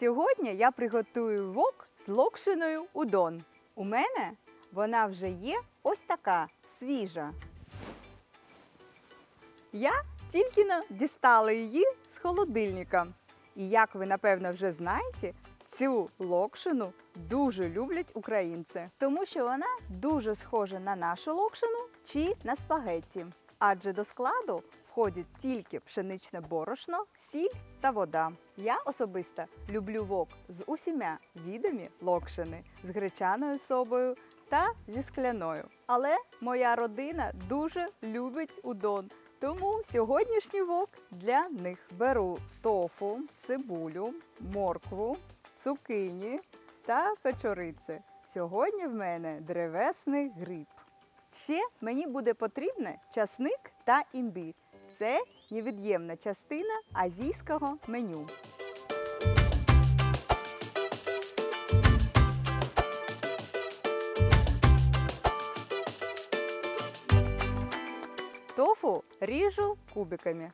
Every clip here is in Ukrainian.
Сьогодні я приготую вок з локшиною удон. У мене вона вже є ось така свіжа. Я тільки но дістала її з холодильника. І як ви напевно вже знаєте, цю локшину дуже люблять українці, тому що вона дуже схожа на нашу локшину чи на спагетті. Адже до складу входять тільки пшеничне борошно, сіль та вода. Я особисто люблю вок з усіма відами локшини, з гречаною собою та зі скляною. Але моя родина дуже любить удон. Тому сьогоднішній вок для них беру тофу, цибулю, моркву, цукині та печориці. Сьогодні в мене древесний гриб. Ще мені буде потрібне часник та імбір. Це невід'ємна частина азійського меню. Тофу ріжу кубиками.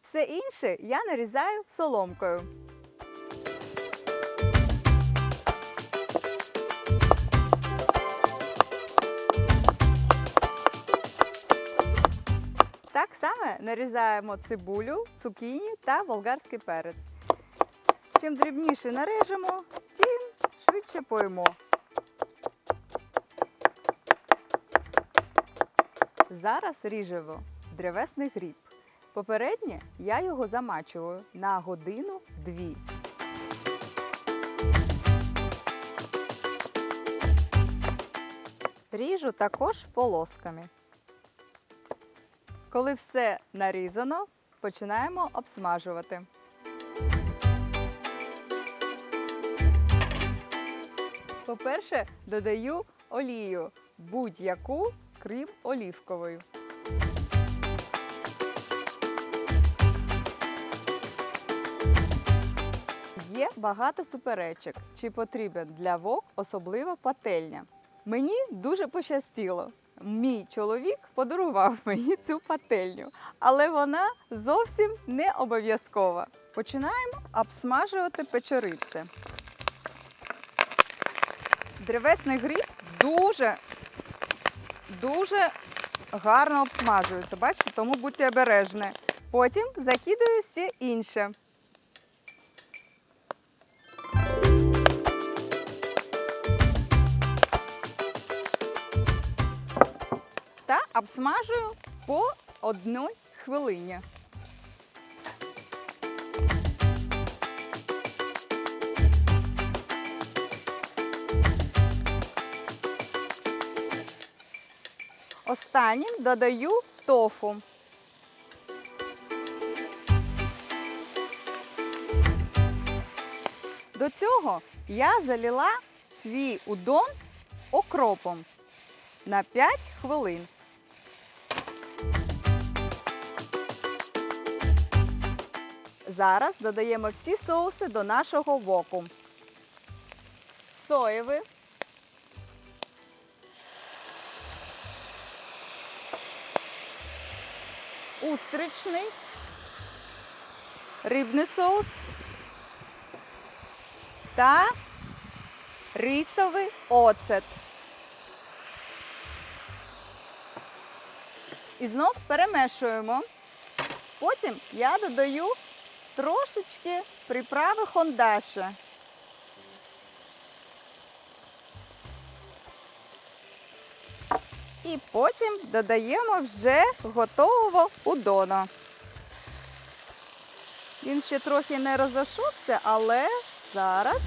Все інше я нарізаю соломкою. Так само нарізаємо цибулю, цукіні та болгарський перець. Чим дрібніше нарежемо, тим швидше поїмо. Зараз ріжемо древесний гріб. Попередньо я його замачую на годину-дві. Ріжу також полосками. Коли все нарізано, починаємо обсмажувати. По-перше, додаю олію будь-яку, крім олівкової. Є багато суперечок, чи потрібен для вок особливо пательня. Мені дуже пощастило. Мій чоловік подарував мені цю пательню, але вона зовсім не обов'язкова. Починаємо обсмажувати печериці. Древесний гриб дуже, дуже гарно обсмажується. Бачите, тому будьте обережні. Потім закидаю все інше. Та обсмажую по одній хвилині. Останнім додаю тофу. До цього я залила свій удон окропом на 5 хвилин. Зараз додаємо всі соуси до нашого воку. Соєвий, устричний, рибний соус та рисовий оцет. І знов перемешуємо. Потім я додаю трошечки приправи хондаша. І потім додаємо вже готового удона. Він ще трохи не розійшовся, але зараз.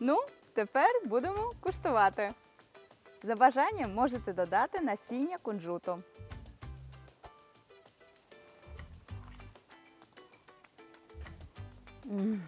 Ну, тепер будемо куштувати. За бажанням можете додати насіння кунжуту. М.